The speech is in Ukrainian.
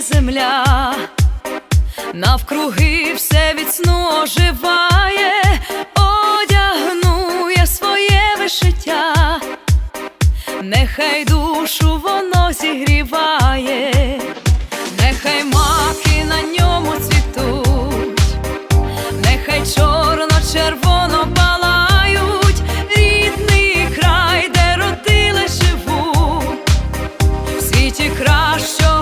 Земля, навкруги все від сну оживає, одягнує своє вишиття, нехай душу воно зігріває, нехай маки на ньому цвітуть, нехай чорно-червоно палають, рідний край, де родили живу, в світі кращого